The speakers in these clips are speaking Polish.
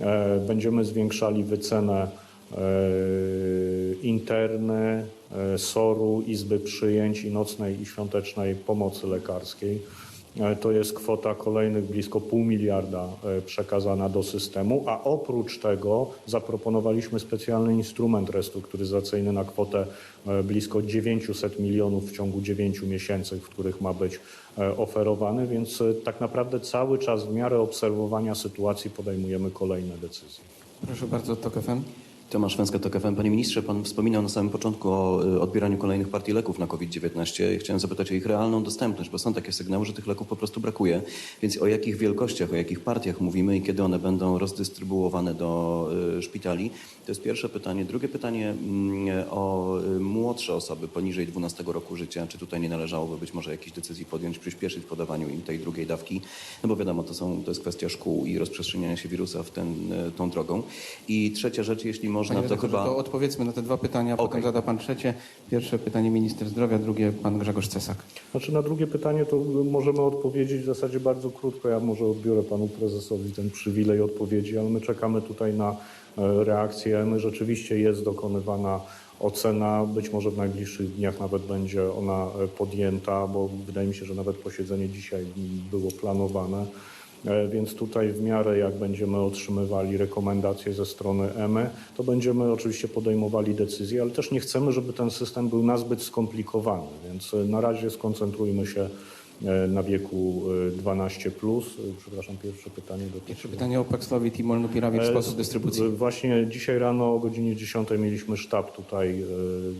E, Będziemy zwiększali wycenę e, interny, e, SOR-u, izby przyjęć i nocnej i świątecznej pomocy lekarskiej. E, To jest kwota kolejnych blisko pół miliarda e, przekazana do systemu, a oprócz tego zaproponowaliśmy specjalny instrument restrukturyzacyjny na kwotę e, blisko 900 milionów w ciągu 9 miesięcy, w których ma być oferowany, więc tak naprawdę cały czas w miarę obserwowania sytuacji podejmujemy kolejne decyzje. Proszę bardzo, TOK FM. Tomasz Węska, TOK FM. Panie ministrze, pan wspominał na samym początku o y, odbieraniu kolejnych partii leków na COVID-19. Chciałem zapytać o ich realną dostępność, bo są takie sygnały, że tych leków po prostu brakuje. Więc o jakich wielkościach, o jakich partiach mówimy i kiedy one będą rozdystrybuowane do y, szpitali? To jest pierwsze pytanie. Drugie pytanie mm, o y, młodsze osoby poniżej 12 roku życia. Czy tutaj nie należałoby być może jakichś decyzji podjąć, przyspieszyć podawaniu im tej drugiej dawki? No bo wiadomo, to, są, to jest kwestia szkół i rozprzestrzeniania się wirusa w ten, tą drogą. I trzecia rzecz, jeśli można, Panie to chyba... to odpowiedzmy na te dwa pytania, a potem zada pan trzecie. Pierwsze pytanie minister zdrowia, drugie pan Grzegorz Cesak. Znaczy na drugie pytanie to możemy odpowiedzieć w zasadzie bardzo krótko. Ja może odbiorę panu prezesowi ten przywilej odpowiedzi, ale my czekamy tutaj na e, reakcję. My rzeczywiście jest dokonywana ocena, być może w najbliższych dniach nawet będzie ona e, podjęta, bo wydaje mi się, że nawet posiedzenie dzisiaj było planowane. E, Więc tutaj w miarę jak będziemy otrzymywali rekomendacje ze strony EME, to będziemy oczywiście podejmowali decyzje, ale też nie chcemy, żeby ten system był nazbyt skomplikowany. Więc e, na razie skoncentrujmy się e, na wieku e, 12. Przepraszam, pierwsze pytanie dotyczy. Pierwsze pytanie o Paxlovid i Molnupiravir, E, sposób dystrybucji. e, Właśnie dzisiaj rano o godzinie 10 mieliśmy sztab tutaj e,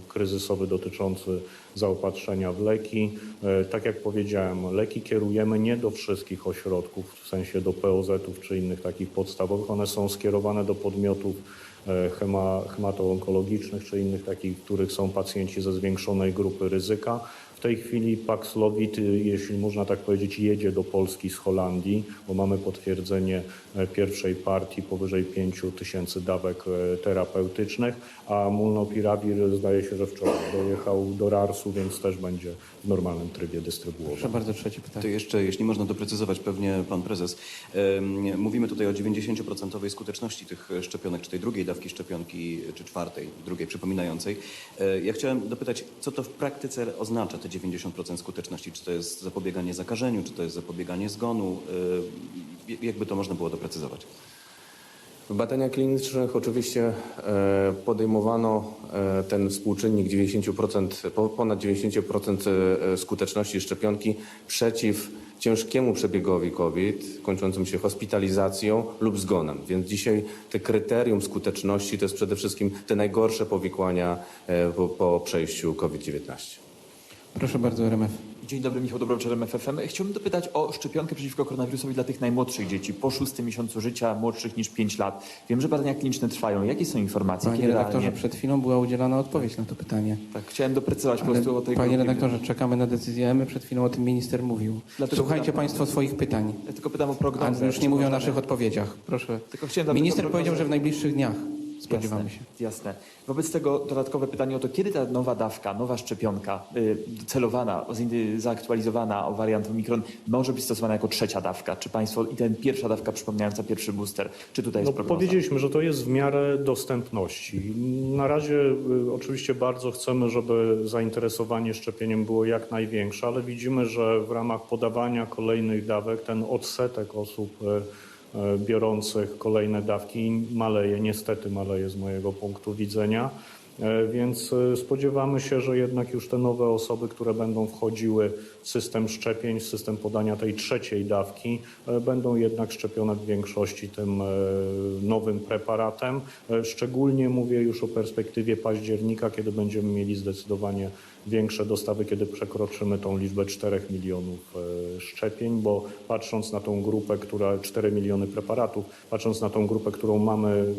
kryzysowy dotyczący zaopatrzenia w leki. E, Tak jak powiedziałem, leki kierujemy nie do wszystkich ośrodków, w sensie do POZ-ów czy innych takich podstawowych. One są skierowane do podmiotów e, hema, hematoonkologicznych czy innych takich, w których są pacjenci ze zwiększonej grupy ryzyka. W tej chwili Paxlovid, jeśli można tak powiedzieć, jedzie do Polski z Holandii, bo mamy potwierdzenie e, pierwszej partii powyżej 5 tysięcy dawek e, terapeutycznych, a Molnupiravir zdaje się, że wczoraj dojechał do Rarsu, więc też będzie w normalnym trybie dystrybuowany. Proszę bardzo, trzecie To pytanie. jeszcze, jeśli można doprecyzować, pewnie pan prezes. Mówimy tutaj o 90% skuteczności tych szczepionek, czy tej drugiej dawki szczepionki, czy czwartej, drugiej przypominającej. E, Ja chciałem dopytać, co to w praktyce oznacza, te 90% skuteczności? Czy to jest zapobieganie zakażeniu, czy to jest zapobieganie zgonu? E, Jakby to można było doprecyzować? W badaniach klinicznych oczywiście e, podejmowano e, ten współczynnik 90%, po- ponad 90% e, skuteczności szczepionki przeciw ciężkiemu przebiegowi COVID, kończącym się hospitalizacją lub zgonem. Więc dzisiaj te kryterium skuteczności to jest przede wszystkim te najgorsze powikłania po, po przejściu COVID-19. Proszę bardzo, RMF. Dzień dobry, Michał Dobrowicz, MFFM. Chciałbym dopytać o szczepionkę przeciwko koronawirusowi dla tych najmłodszych dzieci, po szóstym miesiącu życia, młodszych niż 5 lat. Wiem, że badania kliniczne trwają. Jakie są informacje? Panie redaktorze, realnie? przed chwilą była udzielana odpowiedź na to pytanie. Tak, chciałem doprecyzować po prostu o tej panie redaktorze, czekamy na decyzję EMY. Przed chwilą o tym minister mówił. Dlatego Słuchajcie pytam- państwo swoich pytań. Ja tylko pytam o A prognozę. już nie mówię o naszych odpowiedziach. Proszę. Minister powiedział, że w najbliższych dniach spodziewamy jasne, się. Jasne. Wobec tego dodatkowe pytanie o to, kiedy ta nowa dawka, nowa szczepionka y, celowana, zaktualizowana o wariant Omikron może być stosowana jako trzecia dawka? Czy państwo i ten pierwsza dawka przypominająca pierwszy booster, czy tutaj jest No, prognoza? powiedzieliśmy, że to jest w miarę dostępności. Na razie y, oczywiście bardzo chcemy, żeby zainteresowanie szczepieniem było jak największe, ale widzimy, że w ramach podawania kolejnych dawek ten odsetek osób y, biorących kolejne dawki maleje, niestety maleje z mojego punktu widzenia. E, Więc e, spodziewamy się, że jednak już te nowe osoby, które będą wchodziły w system szczepień, w system podania tej trzeciej dawki, e, będą jednak szczepione w większości tym e, nowym preparatem. E, Szczególnie mówię już o perspektywie października, kiedy będziemy mieli zdecydowanie większe dostawy, kiedy przekroczymy tą liczbę 4 milionów e, szczepień, bo patrząc na tą grupę, która 4 miliony preparatów, patrząc na tą grupę, którą mamy mm,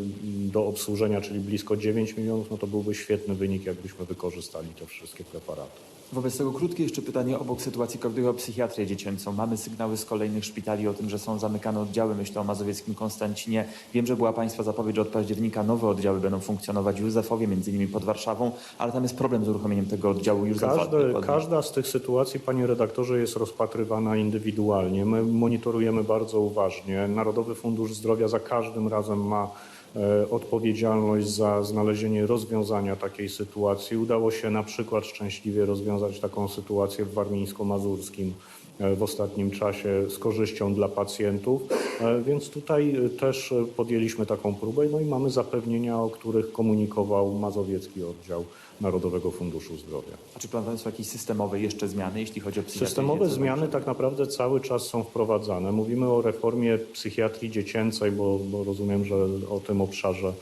do obsłużenia, czyli blisko 9 milionów, no to byłby świetny wynik, jakbyśmy wykorzystali te wszystkie preparaty. Wobec tego krótkie jeszcze pytanie obok sytuacji COVID o psychiatrię dziecięcą. Mamy sygnały z kolejnych szpitali o tym, że są zamykane oddziały. Myślę o mazowieckim Konstancinie. Wiem, że była Państwa zapowiedź, że od października nowe oddziały będą funkcjonować w Józefowie, między innymi pod Warszawą, ale tam jest problem z uruchomieniem tego oddziału. Już Każde, każda z tych sytuacji, panie redaktorze, jest rozpatrywana indywidualnie. My monitorujemy bardzo uważnie. Narodowy Fundusz Zdrowia za każdym razem ma e, odpowiedzialność za znalezienie rozwiązania takiej sytuacji. Udało się na przykład szczęśliwie rozwiązać taką sytuację w Warmińsko-Mazurskim w ostatnim czasie z korzyścią dla pacjentów, E, więc tutaj e, też e, podjęliśmy taką próbę no i mamy zapewnienia, o których komunikował Mazowiecki Oddział Narodowego Funduszu Zdrowia. A czy planują Państwo jakieś systemowe jeszcze zmiany, jeśli chodzi o psychiatrię Systemowe zmiany tak naprawdę cały czas są wprowadzane. Mówimy o reformie psychiatrii dziecięcej, bo, bo rozumiem, że o tym obszarze,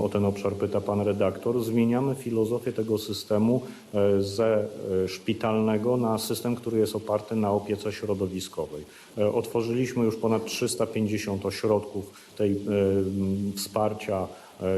o ten obszar pyta pan redaktor. Zmieniamy filozofię tego systemu e, ze e, szpitalnego na system, który jest oparty na opiece środowiskowej. E, Otworzyliśmy już ponad 350 ośrodków tej wsparcia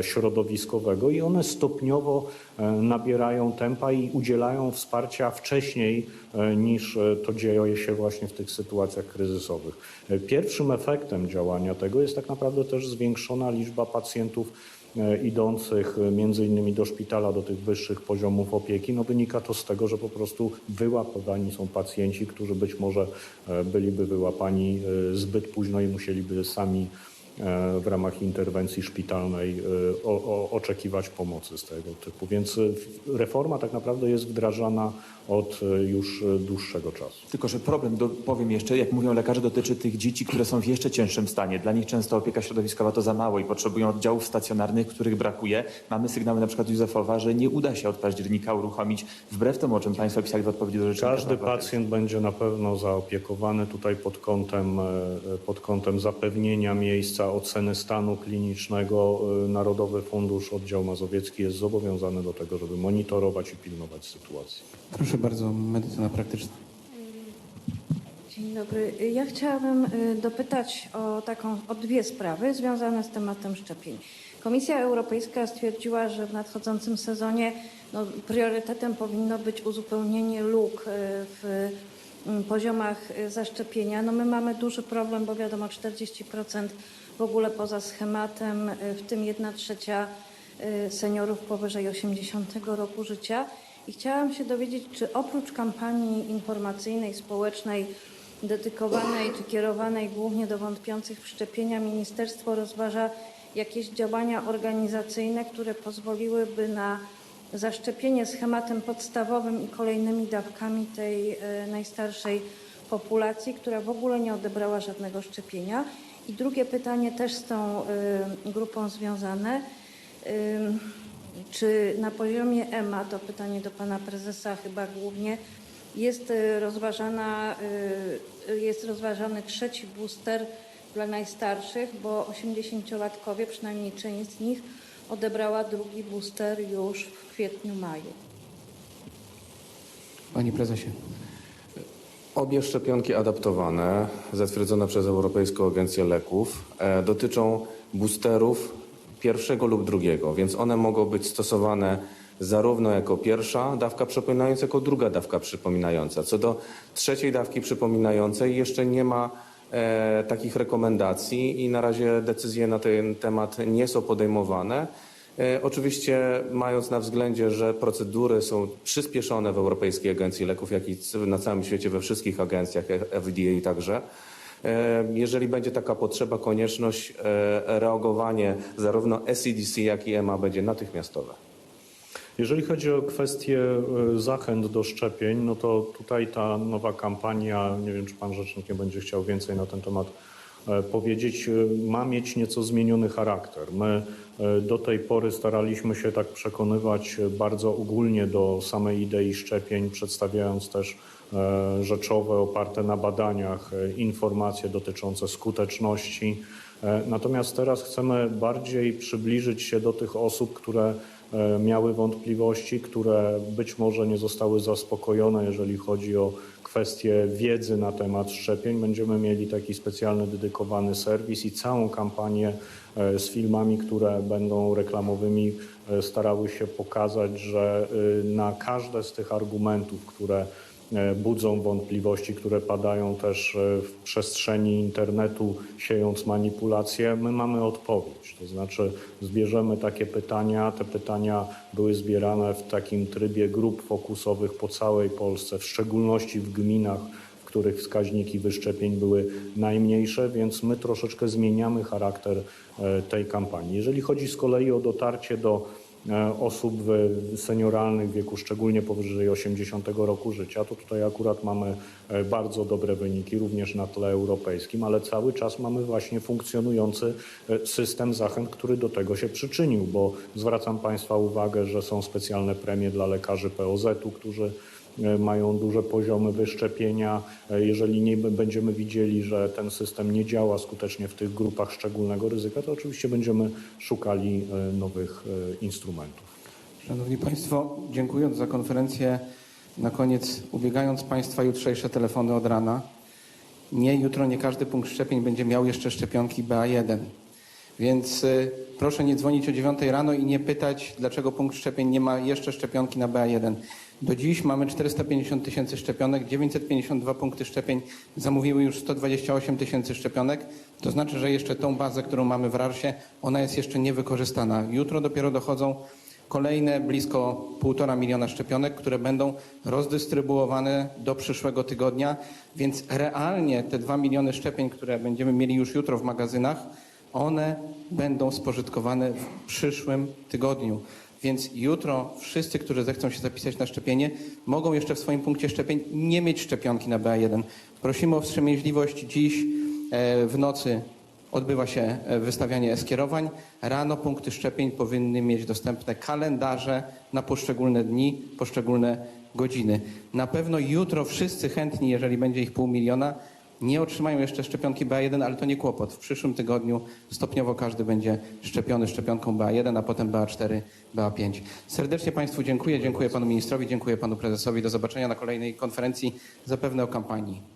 środowiskowego i one stopniowo e, nabierają tempa i udzielają wsparcia wcześniej e, niż e, to dzieje się właśnie w tych sytuacjach kryzysowych. E, Pierwszym efektem działania tego jest tak naprawdę też zwiększona liczba pacjentów e, idących e, między innymi do szpitala, do tych wyższych poziomów opieki. No wynika to z tego, że po prostu wyłapowani są pacjenci, którzy być może e, byliby wyłapani e, zbyt późno i musieliby sami e, w ramach interwencji szpitalnej e, o, o, oczekiwać pomocy z tego typu. Więc e, reforma tak naprawdę jest wdrażana od e, już e, dłuższego czasu. Tylko, że problem, do, powiem jeszcze, jak mówią lekarze, dotyczy tych dzieci, które są w jeszcze cięższym stanie. Dla nich często opieka środowiskowa to za mało i potrzebują oddziałów stacjonarnych, których brakuje. Mamy sygnały na przykład Józefowa, że nie uda się od października uruchomić, wbrew temu, o czym Państwo pisali w odpowiedzi do rzecznika. Każdy obywatelskich. pacjent będzie na pewno zaopiekowany tutaj pod kątem, e, pod kątem zapewnienia miejsca, oceny stanu klinicznego. E, Narodowy Fundusz Oddział Mazowiecki jest zobowiązany do tego, żeby monitorować i pilnować sytuacji. Proszę bardzo, medycyna praktyczna. Dzień dobry. Ja chciałabym y, dopytać o taką, o dwie sprawy związane z tematem szczepień. Komisja Europejska stwierdziła, że w nadchodzącym sezonie no, priorytetem powinno być uzupełnienie luk y, w poziomach y, zaszczepienia. No my mamy duży problem, bo wiadomo 40% w ogóle poza schematem, y, w tym 1 trzecia y, seniorów powyżej 80 roku życia. I chciałam się dowiedzieć, czy oprócz kampanii informacyjnej, społecznej, dedykowanej czy kierowanej głównie do wątpiących w szczepienia, ministerstwo rozważa jakieś działania organizacyjne, które pozwoliłyby na zaszczepienie schematem podstawowym i kolejnymi dawkami tej e, najstarszej populacji, która w ogóle nie odebrała żadnego szczepienia. I drugie pytanie też z tą e, grupą związane. Ym, Czy na poziomie EMA, to pytanie do pana prezesa chyba głównie, jest y, rozważana, y, jest rozważany trzeci booster dla najstarszych, bo 80-latkowie, przynajmniej część z nich, odebrała drugi booster już w kwietniu, maju. Panie prezesie. Obie szczepionki adaptowane, zatwierdzone przez Europejską Agencję Leków, e, dotyczą boosterów pierwszego lub drugiego, więc one mogą być stosowane zarówno jako pierwsza dawka przypominająca, jako druga dawka przypominająca. Co do trzeciej dawki przypominającej jeszcze nie ma e, takich rekomendacji i na razie decyzje na ten temat nie są podejmowane. E, Oczywiście mając na względzie, że procedury są przyspieszone w Europejskiej Agencji Leków, jak i na całym świecie we wszystkich agencjach, e, FDA także, e, jeżeli będzie taka potrzeba, konieczność, reagowanie zarówno SCDC, jak i EMA będzie natychmiastowe. Jeżeli chodzi o kwestię zachęt do szczepień, no to tutaj ta nowa kampania, nie wiem czy pan rzecznik nie będzie chciał więcej na ten temat powiedzieć, e, ma mieć nieco zmieniony charakter. My e, do tej pory staraliśmy się tak przekonywać e, bardzo ogólnie do samej idei szczepień, przedstawiając też e, rzeczowe, oparte na badaniach e, informacje dotyczące skuteczności. E, Natomiast teraz chcemy bardziej przybliżyć się do tych osób, które e, miały wątpliwości, które być może nie zostały zaspokojone, jeżeli chodzi o kwestie wiedzy na temat szczepień. Będziemy mieli taki specjalny, dedykowany serwis i całą kampanię e, z filmami, które będą reklamowymi, e, starały się pokazać, że e, na każde z tych argumentów, które e, budzą wątpliwości, które padają też e, w przestrzeni internetu, siejąc manipulacje, my mamy odpowiedź. To znaczy zbierzemy takie pytania. Te pytania były zbierane w takim trybie grup fokusowych po całej Polsce, w szczególności w gminach, w których wskaźniki wyszczepień były najmniejsze, więc my troszeczkę zmieniamy charakter e, tej kampanii. Jeżeli chodzi z kolei o dotarcie do e, osób w- senioralnych w wieku szczególnie powyżej 80 roku życia, to tutaj akurat mamy e, bardzo dobre wyniki również na tle europejskim, ale cały czas mamy właśnie funkcjonujący e, system zachęt, który do tego się przyczynił, bo zwracam Państwa uwagę, że są specjalne premie dla lekarzy POZ-u, którzy e, mają duże poziomy wyszczepienia. E, Jeżeli nie będziemy widzieli, że ten system nie działa skutecznie w tych grupach szczególnego ryzyka, to oczywiście będziemy szukali e, nowych e, instrumentów. Szanowni Państwo, dziękując za konferencję, na koniec ubiegając Państwa jutrzejsze telefony od rana. Nie, jutro nie każdy punkt szczepień będzie miał jeszcze szczepionki BA1. Więc y, proszę nie dzwonić o 9 rano i nie pytać, dlaczego punkt szczepień nie ma jeszcze szczepionki na BA1. Do dziś mamy 450 tysięcy szczepionek, 952 punkty szczepień zamówiły już 128 tysięcy szczepionek. To znaczy, że jeszcze tą bazę, którą mamy w RARS-ie, ona jest jeszcze niewykorzystana. Jutro dopiero dochodzą kolejne blisko półtora miliona szczepionek, które będą rozdystrybuowane do przyszłego tygodnia, więc realnie te dwa miliony szczepień, które będziemy mieli już jutro w magazynach, one będą spożytkowane w przyszłym tygodniu. Więc jutro wszyscy, którzy zechcą się zapisać na szczepienie, mogą jeszcze w swoim punkcie szczepień nie mieć szczepionki na BA1. Prosimy o wstrzemięźliwość. Dziś e, w nocy odbywa się e, wystawianie e-skierowań. Rano punkty szczepień powinny mieć dostępne kalendarze na poszczególne dni, poszczególne godziny. Na pewno jutro wszyscy chętni, jeżeli będzie ich pół miliona, nie otrzymają jeszcze szczepionki BA1, ale to nie kłopot. W przyszłym tygodniu stopniowo każdy będzie szczepiony szczepionką BA1, a potem BA4, BA5. Serdecznie Państwu dziękuję, dziękuję Panu Ministrowi, dziękuję Panu Prezesowi. Do zobaczenia na kolejnej konferencji, zapewne o kampanii.